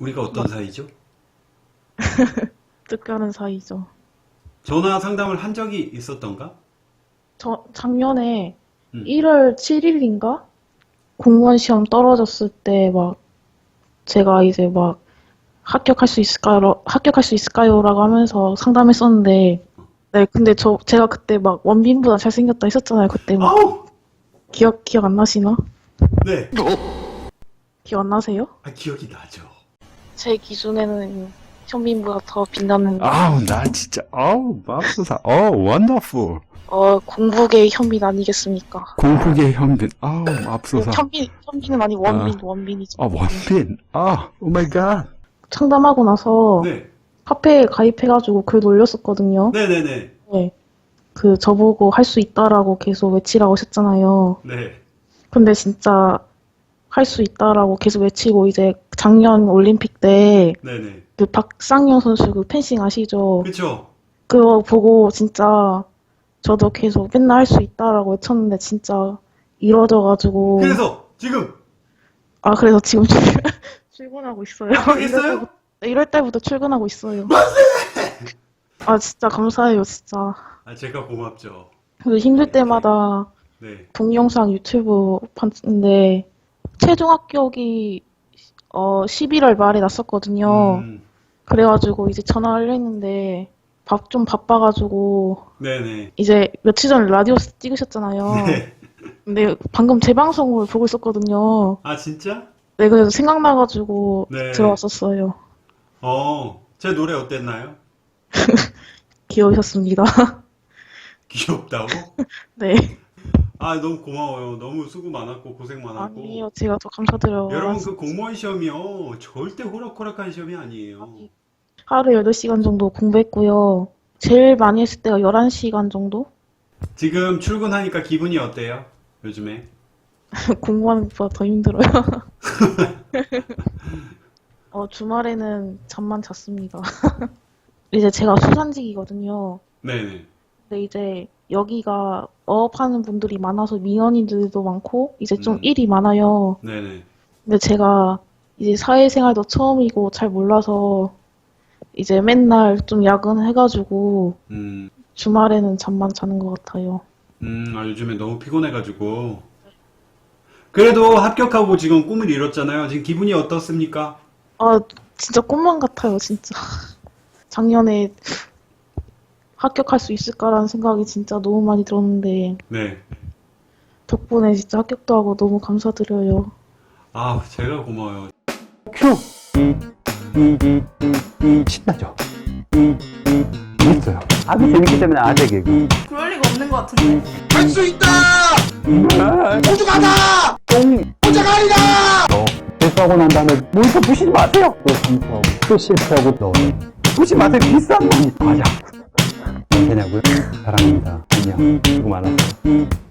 우리가 어떤 사이죠? 뜻가는 사이죠. 전화 상담을 한 적이 있었던가? 저 작년에 음. 1월 7일인가 공무원 시험 떨어졌을 때 막 제가 이제 막 합격할 수 있을까요? 합격할 수 있을까요?라고 하면서 상담했었는데 네 근데 저 제가 그때 막 원빈보다 잘생겼다 했었잖아요. 그때 막 아우! 기억 기억 안 나시나? 네. 기억 안 나세요? 아, 기억이 나죠. 제 기준에는 현빈보다 더 빛나는 아우 나 진짜 아우 맙소사 어 원더풀 어 공부계 현빈 아니겠습니까? 공부계 현빈 아우 맙소사 현빈 현빈은 아니 원빈 아. 원빈이죠. 아 원빈 아 오마이갓 상담하고 나서 네. 카페에 가입해가지고 글 올렸었거든요. 네네네. 네. 그 저보고 할 수 있다라고 계속 외치라고 하셨잖아요. 네. 근데 진짜 할 수 있다라고 계속 외치고 이제 작년 올림픽 때그 네네. 박상영 선수 그 펜싱 아시죠? 그쵸? 그거 보고 진짜 저도 계속 맨날 할 수 있다라고 외쳤는데 진짜 이뤄져가지고 그래서 지금 아 그래서 지금 출, 출근하고 있어요. 합격했어요? 1월 달부터 출근하고 있어요. 아 진짜 감사해요 진짜. 아, 제가 고맙죠. 그래서 힘들 때마다 네. 동영상 유튜브 봤는데 최종 합격이 어 11월 말에 났었거든요. 음, 그래가지고 이제 전화를 했는데 밥 좀 바빠가지고 네네. 이제 며칠 전에 라디오 찍으셨잖아요. 네. 근데 방금 재방송을 보고 있었거든요. 아, 진짜? 네 그래서 생각나가지고 네. 들어왔었어요. 어, 제 노래 어땠나요? 귀여우셨습니다. 귀엽다고? 네. 아, 너무 고마워요. 너무 수고 많았고, 고생 많았고. 아니에요. 제가 더 감사드려요. 여러분, 그 공무원 시험이요. 절대 호락호락한 시험이 아니에요. 하루에 8시간 정도 공부했고요. 제일 많이 했을 때가 11시간 정도? 지금 출근하니까 기분이 어때요? 요즘에? 공부하는 것보다 더 힘들어요. 어, 주말에는 잠만 잤습니다. 이제 제가 수산직이거든요. 네네. 근데 이제 여기가 어업하는 분들이 많아서 민원인들도 많고 이제 좀 음. 일이 많아요. 네네. 근데 제가 이제 사회생활도 처음이고 잘 몰라서 이제 맨날 좀 야근해가지고 음, 주말에는 잠만 자는 것 같아요. 음, 아, 요즘에 너무 피곤해가지고. 그래도 합격하고 지금 꿈을 이뤘잖아요. 지금 기분이 어떻습니까? 아, 진짜 꿈만 같아요, 진짜. 작년에 합격할 수 있을까라는 생각이 진짜 너무 많이 들었는데, 네. 덕분에 진짜 합격도 하고 너무 감사드려요. 아, 제가 고마워요. 큐. 신나죠? 재밌어요. 아주 재밌기 때문에 아재 개그. 그럴 리가 없는 것 같은데. 우주가다 똥 우주가 아니다 너 실수하고 난 다음에 모니터 부시지 마세요! 또 실수하고 또 실패하고 너 부시 마세요. 비싼 거니 맞아 되냐고요? 사랑합니다. 안녕. 수고 많았어요